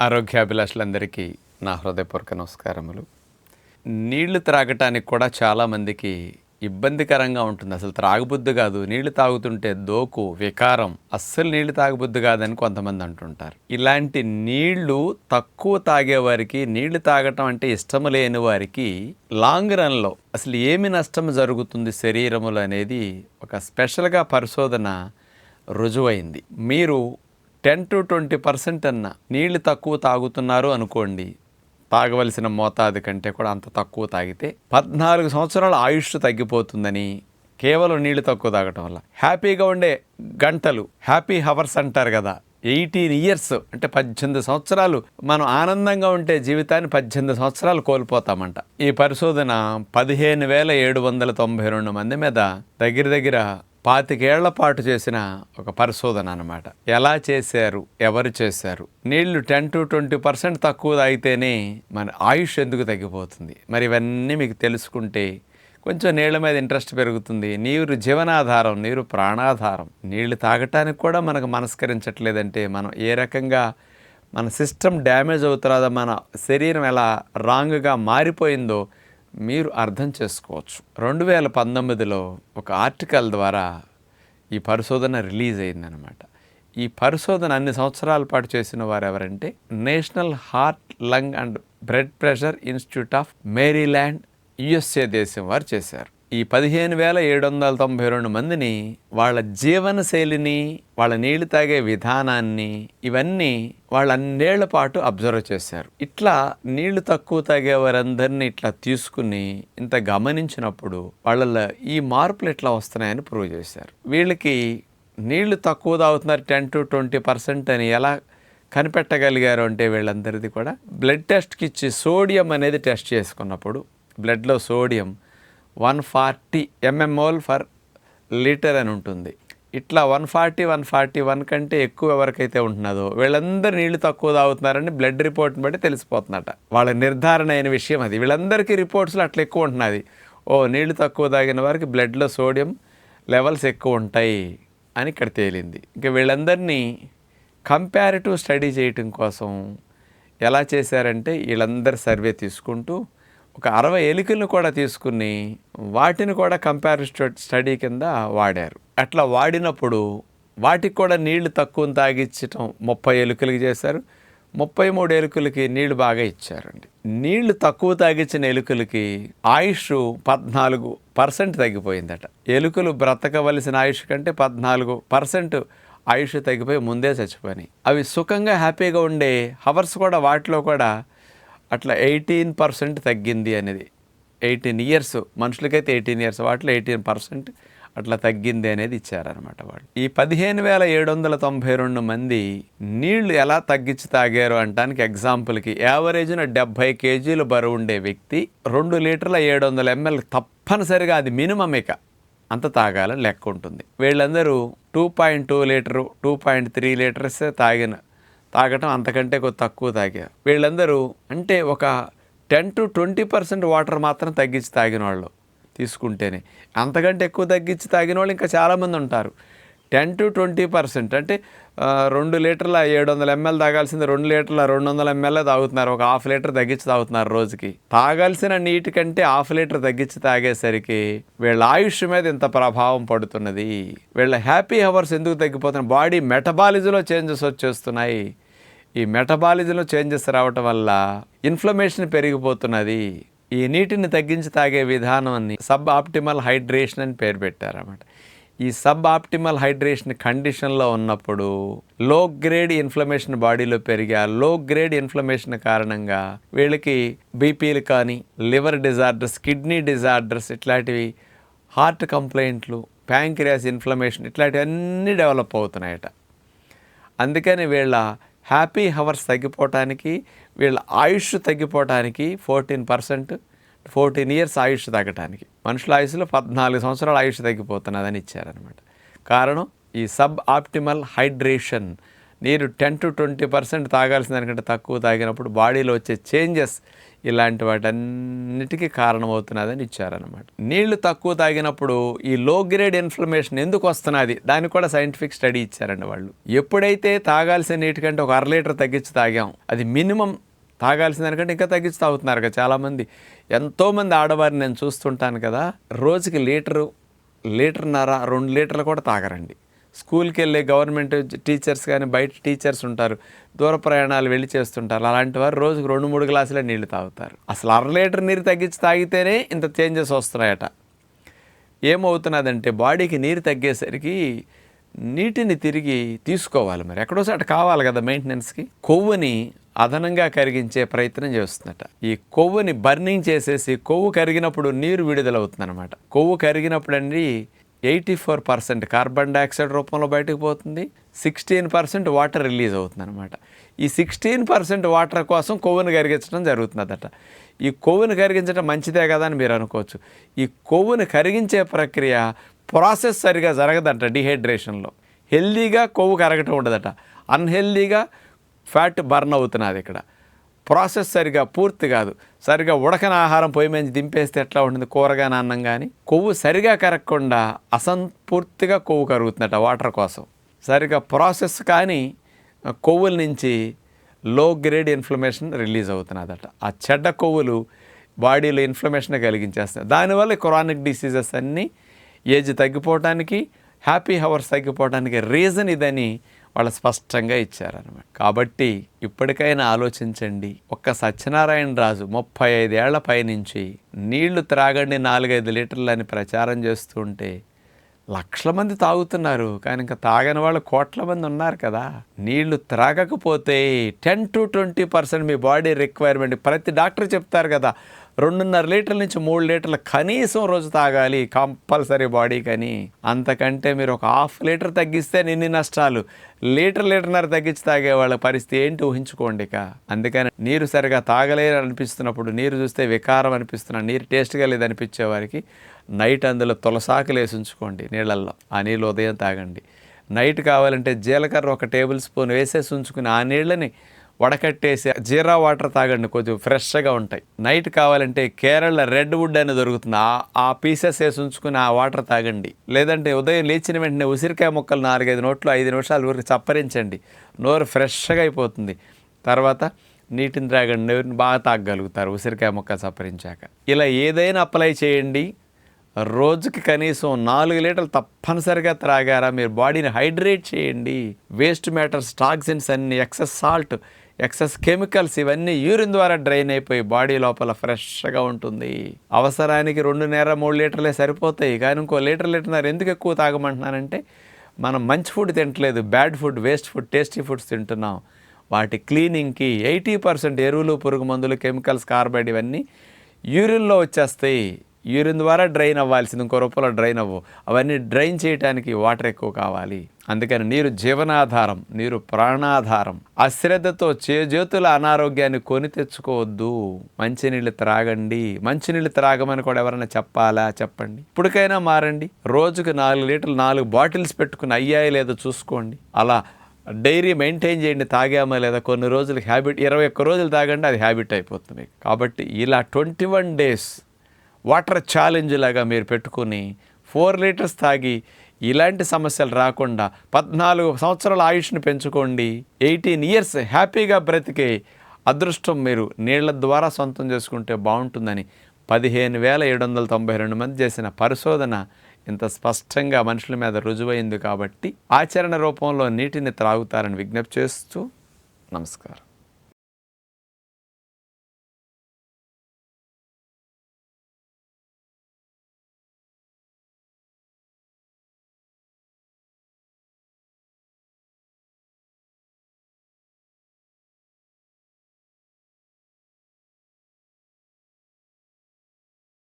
ఆరోగ్యాభిలాషులందరికీ నా హృదయపూర్వక నమస్కారములు. నీళ్ళు త్రాగటానికి కూడా చాలామందికి ఇబ్బందికరంగా ఉంటుంది. అసలు త్రాగబుద్ధి కాదు. నీళ్ళు తాగుతుంటే దోకు వికారం అస్సలు నీళ్ళు తాగబుద్ధి కాదని కొంతమంది అంటుంటారు. ఇలాంటి నీళ్ళు తక్కువ తాగేవారికి నీళ్ళు తాగటం అంటే ఇష్టం లేని వారికి లాంగ్ రన్లో అసలు ఏమి నష్టం జరుగుతుంది శరీరములు అనేది ఒక స్పెషల్గా పరిశోధన రుజువైంది. మీరు టెన్ టు ట్వంటీ పర్సెంట్ అన్న నీళ్ళు తక్కువ తాగుతున్నారు అనుకోండి తాగవలసిన మోతాదు కంటే కూడా అంత తక్కువ తాగితే పద్నాలుగు సంవత్సరాల ఆయుష్ తగ్గిపోతుందని కేవలం నీళ్ళు తక్కువ తాగటం వల్ల. హ్యాపీగా ఉండే గంటలు హ్యాపీ హవర్స్ అంటారు కదా ఎయిటీన్ ఇయర్స్ అంటే పద్దెనిమిది సంవత్సరాలు మనం ఆనందంగా ఉంటే జీవితాన్ని పద్దెనిమిది సంవత్సరాలు కోల్పోతామంట. ఈ పరిశోధన పదిహేను వేల ఏడు వందల తొంభై రెండు మంది మీద దగ్గర దగ్గర పాతికేళ్ళ పాటు చేసిన ఒక పరిశోధన అన్నమాట. ఎలా చేశారు? ఎవరు చేశారు? నీళ్ళు టెన్ టు ట్వంటీ పర్సెంట్ తక్కువ అయితేనే మన ఆయుష్ ఎందుకు తగ్గిపోతుంది? మరి ఇవన్నీ మీకు తెలుసుకుంటే కొంచెం నీళ్ళ మీద ఇంట్రెస్ట్ పెరుగుతుంది. నీరు జీవనాధారం నీరు ప్రాణాధారం. నీళ్ళు తాగటానికి కూడా మనకు మనస్కరించట్లేదంటే మనం ఏ రకంగా మన సిస్టమ్ డ్యామేజ్ అవుతున్నదో మన శరీరం ఎలా రాంగ్గా మారిపోయిందో మీరు అర్థం చేసుకోవచ్చు. రెండు వేల పంతొమ్మిదిలో ఒక ఆర్టికల్ ద్వారా ఈ పరిశోధన రిలీజ్ అయిందనమాట ఈ పరిశోధన అన్ని సంవత్సరాల పాటు చేసిన వారు ఎవరంటే National Heart Lung and Blood Pressure Institute of Maryland USA దేశం వారు చేశారు. ఈ పదిహేను వేల ఏడు వందల తొంభై రెండు మందిని వాళ్ళ జీవన శైలిని వాళ్ళ నీళ్ళు తాగే విధానాన్ని ఇవన్నీ వాళ్ళ అన్నేళ్ళ పాటు అబ్జర్వ్ చేశారు. ఇట్లా నీళ్ళు తక్కువ తాగే వారందరినీ ఇట్లా తీసుకుని ఇంత గమనించినప్పుడు వాళ్ళ ఈ మార్పులు ఎట్లా వస్తున్నాయని ప్రూవ్ చేశారు. వీళ్ళకి నీళ్ళు తక్కువ తాగుతున్నారు టెన్ టు ట్వంటీ పర్సెంట్ అని ఎలా కనిపెట్టగలిగారు అంటే వీళ్ళందరిది కూడా బ్లడ్ టెస్ట్కి ఇచ్చి సోడియం అనేది టెస్ట్ చేసుకున్నప్పుడు బ్లడ్లో sodium one forty mmol per litre అని ఉంటుంది. ఇట్లా one forty one forty one కంటే ఎక్కువ ఎవరికైతే ఉంటున్నదో వీళ్ళందరూ నీళ్ళు తక్కువ తాగుతున్నారని బ్లడ్ రిపోర్ట్ని బట్టి తెలిసిపోతుందట. వాళ్ళ నిర్ధారణ అయిన విషయం అది. వీళ్ళందరికీ రిపోర్ట్స్లో అట్లా ఎక్కువ ఉంటున్నది. ఓ నీళ్ళు తక్కువ తాగిన వారికి బ్లడ్లో సోడియం లెవెల్స్ ఎక్కువ ఉంటాయి అని ఇక్కడ తేలింది. ఇంకా వీళ్ళందరినీ కంపారిటివ్ స్టడీ చేయటం కోసం ఎలా చేశారంటే వీళ్ళందరి సర్వే తీసుకుంటూ ఒక అరవై ఎలుకలను కూడా తీసుకుని వాటిని కూడా కంపారిటివ్ స్టడీ కింద వాడారు. అట్లా వాడినప్పుడు వాటికి కూడా నీళ్ళు తక్కువ తాగిచ్చటం ముప్పై ఎలుకలకి చేశారు. ముప్పై మూడు ఎలుకలకి నీళ్ళు బాగా ఇచ్చారండి. నీళ్ళు తక్కువ తాగించిన ఎలుకలకి ఆయుష్ పద్నాలుగు పర్సెంట్ తగ్గిపోయిందట. ఎలుకలు బ్రతకవలసిన ఆయుష్ కంటే పద్నాలుగు పర్సెంట్ ఆయుష్ తగ్గిపోయి ముందే చచ్చిపోయినాయి. అవి సుఖంగా హ్యాపీగా ఉండే హవర్స్ కూడా వాటిలో కూడా అట్లా ఎయిటీన్ పర్సెంట్ తగ్గింది అనేది. ఎయిటీన్ ఇయర్స్ మనుషులకైతే ఎయిటీన్ ఇయర్స్ వాటిలో ఎయిటీన్ పర్సెంట్ అట్లా తగ్గింది అనేది ఇచ్చారనమాట వాళ్ళు. ఈ పదిహేను వేల ఏడు వందల తొంభై రెండు మంది నీళ్ళు ఎలా తగ్గించి తాగారు అంటానికి ఎగ్జాంపుల్కి యావరేజ్న డెబ్భై కేజీలు బరువు ఉండే వ్యక్తి రెండు లీటర్ల ఏడు వందల ఎంఎల్ తప్పనిసరిగా అది మినిమం ఇక. అంత తాగాలని లెక్క ఉంటుంది. వీళ్ళందరూ two point two litre two point three litres తాగిన తాగటం అంతకంటే కొద్ది తక్కువ తాగారు వీళ్ళందరూ అంటే ఒక ten to twenty percent water మాత్రం తగ్గించి తాగిన వాళ్ళు తీసుకుంటేనే. అంతకంటే ఎక్కువ తగ్గించి తాగిన వాళ్ళు ఇంకా చాలామంది ఉంటారు. Ten to twenty percent. అంటే రెండు లీటర్ల ఏడు వందల ఎంఎల్ తాగాల్సింది రెండు లీటర్ల రెండు వందల ఎంఎల్ తాగుతున్నారు. ఒక హాఫ్ లీటర్ తగ్గించి తాగుతున్నారు రోజుకి. తాగాల్సిన నీటి కంటే హాఫ్ లీటర్ తగ్గించి తాగేసరికి వీళ్ళ ఆయుష్ మీద ఇంత ప్రభావం పడుతున్నది. వీళ్ళ హ్యాపీ అవర్స్ ఎందుకు తగ్గిపోతున్నాయి? బాడీ మెటబాలిజంలో చేంజెస్ వచ్చేస్తున్నాయి. ఈ మెటబాలిజంలో చేంజెస్ రావటం వల్ల ఇన్ఫ్లమేషన్ పెరిగిపోతున్నది. ఈ నీటిని తగ్గించి తాగే విధానాన్ని సబ్ ఆప్టిమల్ హైడ్రేషన్ అని పేరు పెట్టారన్నమాట. ఈ సబ్ ఆప్టిమల్ హైడ్రేషన్ కండిషన్లో ఉన్నప్పుడు లో గ్రేడ్ ఇన్ఫ్లమేషన్ బాడీలో పెరిగి ఆ లో గ్రేడ్ ఇన్ఫ్లమేషన్ కారణంగా వీళ్ళకి బీపీలు కానీ లివర్ డిజార్డర్స్ కిడ్నీ డిజార్డర్స్ ఇట్లాంటివి హార్ట్ కంప్లైంట్లు ప్యాంక్రియాస్ ఇన్ఫ్లమేషన్ ఇట్లాంటివన్నీ డెవలప్ అవుతున్నాయట. అందుకని వీళ్ళ హ్యాపీ హవర్స్ తగ్గిపోవటానికి వీళ్ళ ఆయుష్ తగ్గిపోవటానికి ఫోర్టీన్ పర్సెంట్ ఫోర్టీన్ ఇయర్స్ ఆయుష్ తగ్గటానికి. మనుషుల ఆయుష్లో పద్నాలుగు సంవత్సరాల ఆయుష్ తగ్గిపోతున్నదని ఇచ్చారనమాట కారణం ఈ సబ్ ఆప్టిమల్ హైడ్రేషన్. నీరు టెన్ టు ట్వంటీ పర్సెంట్ తాగాల్సిన దానికంటే తక్కువ తాగినప్పుడు బాడీలో వచ్చే చేంజెస్ ఇలాంటి వాటన్నిటికీ కారణమవుతున్నదని ఇచ్చారనమాట నీళ్ళు తక్కువ తాగినప్పుడు ఈ లో గ్రేడ్ ఇన్ఫ్లమేషన్ ఎందుకు వస్తున్నది? దానికి కూడా సైంటిఫిక్ స్టడీ ఇచ్చారండి వాళ్ళు. ఎప్పుడైతే తాగాల్సిన నీటి కంటే ఒక అర లీటర్ తగ్గించి తాగాం అది మినిమం తాగాల్సిన దానికంటే ఇంకా తగ్గించి తాగుతున్నారు కదా చాలామంది. ఎంతోమంది ఆడవారిని నేను చూస్తుంటాను కదా రోజుకి లీటరు లీటర్న్నర రెండు లీటర్లు కూడా తాగరండి. స్కూల్కి వెళ్ళే గవర్నమెంట్ టీచర్స్ కానీ బయట టీచర్స్ ఉంటారు దూర ప్రయాణాలు వెళ్ళి చేస్తుంటారు. అలాంటి వారు రోజుకు రెండు మూడు గ్లాసులే నీళ్ళు తాగుతారు. అసలు అర లీటర్ నీరు తగ్గించి తాగితేనే ఇంత చేంజెస్ వస్తున్నాయట. ఏమవుతున్నదంటే బాడీకి నీరు తగ్గేసరికి నీటిని తిరిగి తీసుకోవాలి మరి. ఎక్కడోసారి అటు కావాలి కదా మెయింటెనెన్స్కి. కొవ్వుని అదనంగా కరిగించే ప్రయత్నం చేస్తుందట ఈ కొవ్వుని బర్నింగ్ చేసేసి కొవ్వు కరిగినప్పుడు నీరు విడుదలవుతుందన్నమాట. కొవ్వు కరిగినప్పుడండి eighty four percent carbon dioxide రూపంలో బయటకు పోతుంది సిక్స్టీన్ పర్సెంట్ వాటర్ రిలీజ్ అవుతుంది అనమాట ఈ సిక్స్టీన్ పర్సెంట్ వాటర్ కోసం కొవ్వును కరిగించడం జరుగుతుందట. ఈ కొవ్వును కరిగించడం మంచిదే కదా అని మీరు అనుకోవచ్చు. ఈ కొవ్వును కరిగించే ప్రక్రియ ప్రాసెస్ సరిగా జరగదంట డిహైడ్రేషన్లో. హెల్దీగా కొవ్వు కరగటం ఉండదట. అన్హెల్దీగా ఫ్యాట్ బర్న్ అవుతున్నది ఇక్కడ. ప్రాసెస్ సరిగా పూర్తి కాదు. సరిగా ఉడకన ఆహారం పొయ్యి మీద దింపేస్తే ఎట్లా ఉంటుంది? కూరగాని అన్నం కానీ కొవ్వు సరిగా కరగకుండా అసంపూర్తిగా కొవ్వు కరుగుతుందట వాటర్ కోసం. సరిగా ప్రాసెస్ కానీ కొవ్వుల నుంచి లో గ్రేడ్ ఇన్ఫ్లమేషన్ రిలీజ్ అవుతున్నదట. ఆ చెడ్డ కొవ్వులు బాడీలో ఇన్ఫ్లమేషన్ కలిగించేస్తాయి దానివల్ల క్రానిక్ డిసీజెస్ అన్నీ ఏజ్ తగ్గిపోవటానికి హ్యాపీ హవర్స్ తగ్గిపోవడానికి రీజన్ ఇదని వాళ్ళు స్పష్టంగా ఇచ్చారనమాట కాబట్టి ఇప్పటికైనా ఆలోచించండి. ఒక్క సత్యనారాయణ రాజు ముప్పై ఐదేళ్ళ పైనుంచి నీళ్ళు త్రాగండి నాలుగైదు లీటర్లు అని ప్రచారం చేస్తుంటే లక్షల మంది తాగుతున్నారు. కానీ ఇంకా తాగని వాళ్ళు కోట్ల మంది ఉన్నారు కదా. నీళ్ళు త్రాగకపోతే టెన్ టు ట్వంటీ పర్సెంట్ మీ బాడీ రిక్వైర్మెంట్ ప్రతి డాక్టర్ చెప్తారు కదా. రెండున్నర లీటర్ల నుంచి మూడు లీటర్లు కనీసం రోజు తాగాలి. కంపల్సరీ బాడీకి అని అంతకంటే మీరు ఒక హాఫ్ లీటర్ తగ్గిస్తే నిన్ని నష్టాలు. లీటర్ లీటర్న్నర తగ్గించి తాగే వాళ్ళ పరిస్థితి ఏంటి ఊహించుకోండి ఇక. అందుకని నీరు సరిగా తాగలేరు అనిపిస్తున్నప్పుడు నీరు చూస్తే వికారం అనిపిస్తున్న నీరు టేస్ట్గా లేదనిపించే వారికి నైట్ అందులో తులసాకులు వేసి ఉంచుకోండి నీళ్ళల్లో. ఆ నీళ్ళు ఉదయం తాగండి. నైట్ కావాలంటే జీలకర్ర ఒక టేబుల్ స్పూన్ వేసేసి ఉంచుకుని ఆ నీళ్ళని వడకట్టేసి జీరా వాటర్ తాగండి కొంచెం ఫ్రెష్గా ఉంటాయి. నైట్ కావాలంటే కేరళ రెడ్ వుడ్ అని దొరుకుతుంది. ఆ ఆ పీసెస్ వేసి ఉంచుకుని ఆ వాటర్ తాగండి. లేదంటే ఉదయం లేచిన వెంటనే ఉసిరికాయ ముక్కలు నాలుగైదు నోట్లు ఐదు నిమిషాలు ఊరికి చప్పరించండి. నోరు ఫ్రెష్గా అయిపోతుంది. తర్వాత నీటిని త్రాగండి నీరుని బాగా తాగగలుగుతారు ఉసిరికాయ ముక్క చప్పరించాక. ఇలా ఏదైనా అప్లై చేయండి. రోజుకి కనీసం నాలుగు లీటర్లు తప్పనిసరిగా త్రాగారా? మీరు బాడీని హైడ్రేట్ చేయండి. వేస్ట్ మ్యాటర్స్ టాక్సిన్స్ అన్ని ఎక్సెస్ సాల్ట్ ఎక్సెస్ కెమికల్స్ ఇవన్నీ యూరిన్ ద్వారా డ్రైన్ అయిపోయి బాడీ లోపల ఫ్రెష్గా ఉంటుంది. అవసరానికి రెండు నేర మూడు లీటర్లే సరిపోతాయి. కానీ ఇంకో లీటర్ లీటర్నర ఎందుకు ఎక్కువ తాగమంటున్నానంటే మనం మంచి food తింటలేదు bad food waste food tasty foods తింటున్నాం. వాటి క్లీనింగ్కి ఎయిటీ పర్సెంట్ ఎరువులు పురుగు మందులు కెమికల్స్ కార్బైడ్ ఇవన్నీ యూరిన్లో వచ్చేస్తాయి. యూరిన్ ద్వారా డ్రైన్ అవ్వాల్సింది ఇంకో రూపంలో డ్రైన్ అవ్వు. అవన్నీ డ్రైన్ చేయడానికి వాటర్ ఎక్కువ కావాలి. అందుకని నీరు జీవనాధారం నీరు ప్రాణాధారం. అశ్రద్ధతో చేజేతుల అనారోగ్యాన్ని కొని తెచ్చుకోవద్దు. మంచినీళ్ళు త్రాగండి. మంచినీళ్ళు త్రాగమని కూడా ఎవరైనా చెప్పాలా? చెప్పండి. ఇప్పటికైనా మారండి. రోజుకు నాలుగు లీటర్లు నాలుగు బాటిల్స్ పెట్టుకుని అయ్యాయి లేదో చూసుకోండి. అలా డైరీ మెయింటైన్ చేయండి తాగామా లేదా? కొన్ని రోజులు హ్యాబిట్ ఇరవై ఒక్క రోజులు తాగండి అది హ్యాబిట్ అయిపోతుంది. కాబట్టి ఇలా twenty one days water challenge లాగా మీరు పెట్టుకుని ఫోర్ లీటర్స్ తాగి ఇలాంటి సమస్యలు రాకుండా పద్నాలుగు సంవత్సరాల ఆయుష్ని పెంచుకోండి. ఎయిటీన్ ఇయర్స్ హ్యాపీగా బ్రతికే అదృష్టం మీరు నీళ్ళ ద్వారా సొంతం చేసుకుంటే బాగుంటుందని పదిహేను వేల ఏడు వందల తొంభై రెండు మంది చేసిన పరిశోధన ఇంత స్పష్టంగా మనుషుల మీద రుజువైంది కాబట్టి ఆచరణ రూపంలో నీటిని త్రాగుతారని విజ్ఞప్తి చేస్తూ నమస్కారం.